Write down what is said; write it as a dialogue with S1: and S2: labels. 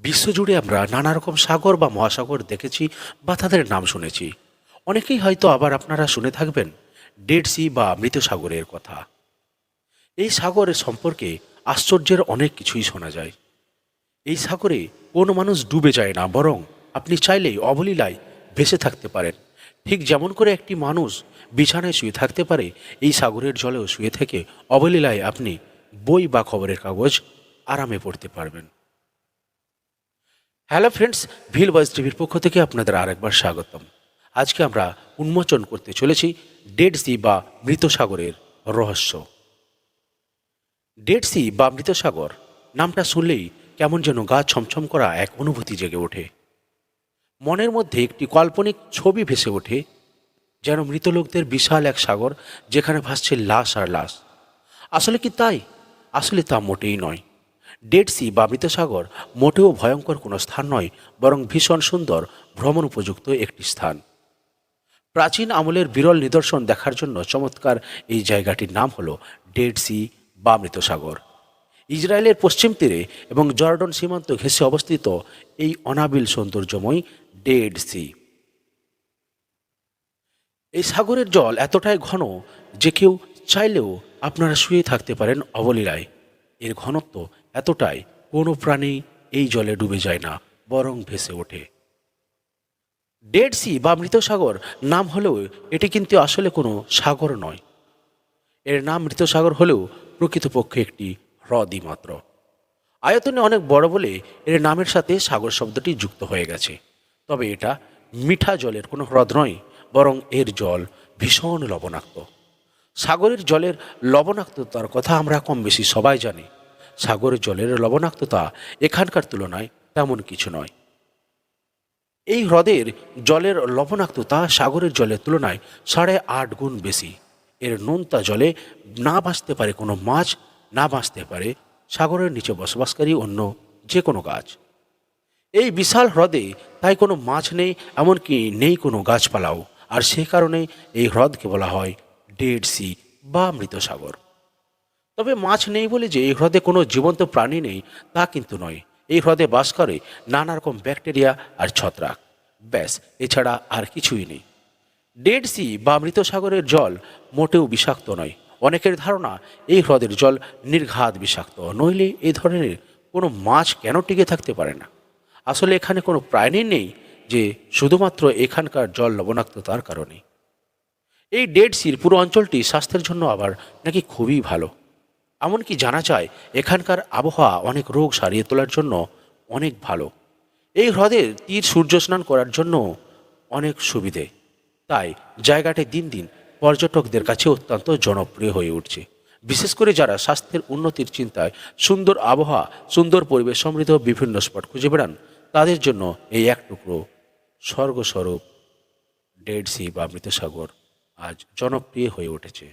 S1: বিশ্বজুড়ে আমরা নানা রকম সাগর বা মহাসাগর দেখেছি বা তাদের নাম শুনেছি। অনেকেই হয়তো আবার আপনারা শুনে থাকবেন, ডেড সি বা মৃত সাগরের কথা। এই সাগরের সম্পর্কে আশ্চর্যের অনেক কিছুই শোনা যায়। এই সাগরে কোনো মানুষ ডুবে যায় না, বরং আপনি চাইলেই অবলীলায় ভেসে থাকতে পারেন। ঠিক যেমন করে একটি মানুষ বিছানায় শুয়ে থাকতে পারে, এই সাগরের জলেও শুয়ে থেকে অবলীলায় আপনি বই বা খবরের কাগজ আরামে পড়তে পারবেন। হ্যালো ফ্রেন্ডস ভিল ভয়েস টিভির পক্ষ থেকে আপনাদের আরেকবার স্বাগতম। আজকে আমরা উন্মোচন করতে চলেছি ডেড সি বা মৃত সাগরের রহস্য। ডেড সি বা মৃত সাগর, নামটা শুনলেই কেমন যেন গা ছমছম করা এক অনুভূতি জেগে ওঠে। মনের মধ্যে একটি কাল্পনিক ছবি ভেসে ওঠে, যেন মৃত লোকদের বিশাল এক সাগর যেখানে ভাসছে লাশ আর লাশ। আসলে কি তাই? আসলে তা মোটেই নয়। ডেড সি বা মৃতসাগর মোটেও ভয়ঙ্কর কোনো স্থান নয়, বরং ভীষণ সুন্দর, ভ্রমণ উপযুক্ত একটি স্থান। প্রাচীন আমলের বিরল নিদর্শন দেখার জন্য চমৎকার এই জায়গাটির নাম হলো ডেড সি বা মৃতসাগর। ইসরায়েলের পশ্চিম তীরে এবং জর্ডন সীমান্ত ঘেঁষে অবস্থিত এই অনাবিল সৌন্দর্যময় ডেড সি এই সাগরের জল এতটাই ঘন যে কেউ চাইলেও আপনারা শুয়ে থাকতে পারেন অবলীলায়। এর ঘনত্ব এতটাই কোনো প্রাণী এই জলে ডুবে যায় না, বরং ভেসে ওঠে। ডেড সি বা মৃত সাগর নাম হলেও এটি কিন্তু আসলে কোনো সাগর নয়। এর নাম মৃত সাগর হলেও প্রকৃতপক্ষে একটি হ্রদই মাত্র। আয়তনে অনেক বড় বলে এর নামের সাথে সাগর শব্দটি যুক্ত হয়ে গেছে। তবে এটা মিঠা জলের কোনো হ্রদ নয়, বরং এর জল ভীষণ লবণাক্ত। সাগরের জলের লবণাক্ততার কথা আমরা কম বেশি সবাই জানি। সাগরের জলের লবণাক্ততা এখানকার তুলনায় তেমন কিছু নয়। এই হ্রদের জলের লবণাক্ততা সাগরের জলের তুলনায় সাড়ে আট গুণ বেশি। এর নোনতা জলে না বাঁচতে পারে কোনো মাছ, না বাঁচতে পারে সাগরের নিচে বসবাসকারী অন্য যে কোনো গাছ। এই বিশাল হ্রদে তাই কোনো মাছ নেই, এমনকি নেই কোনো গাছপালাও। আর সে কারণে এই হ্রদকে বলা হয় ডেড সি বা মৃত সাগর। তবে মাছ নেই বলে যে এই হ্রদে কোনো জীবন্ত প্রাণী নেই, তা কিন্তু নয়। এই হ্রদে বাস করে নানা রকম ব্যাকটেরিয়া আর ছত্রাক। ব্যাস, এছাড়া আর কিছুই নেই। ডেড সি বা মৃত সাগরের জল মোটেও বিষাক্ত নয়। অনেকের ধারণা এই হ্রদের জল নির্ঘাত বিষাক্ত। নইলে এই ধরনের কোনো মাছ কেন টিকে থাকতে পারে না? আসলে এখানে কোনো প্রাণী নেই যে শুধুমাত্র এখানকার জল লবণাক্ততার কারণে। এই ডেড সির পুরো অঞ্চলটি স্বাস্থ্যের জন্য আবার নাকি খুবই ভালো। এমনকি জানা যায়, এখানকার আবহাওয়া অনেক রোগ সারিয়ে তোলার জন্য অনেক ভালো। এই হ্রদের তীর সূর্য স্নান করার জন্য অনেক সুবিধে। তাই জায়গাটি দিন দিন পর্যটকদের কাছে অত্যন্ত জনপ্রিয় হয়ে উঠছে। বিশেষ করে যারা স্বাস্থ্যের উন্নতির চিন্তায় সুন্দর আবহাওয়া, সুন্দর পরিবেশ সমৃদ্ধ বিভিন্ন স্পট খুঁজে বেড়ান, তাদের জন্য এই এক টুকরো স্বর্গস্বরূপ ডেড সি বা মৃতসাগর আজ জনপ্রিয় হয়ে উঠেছে।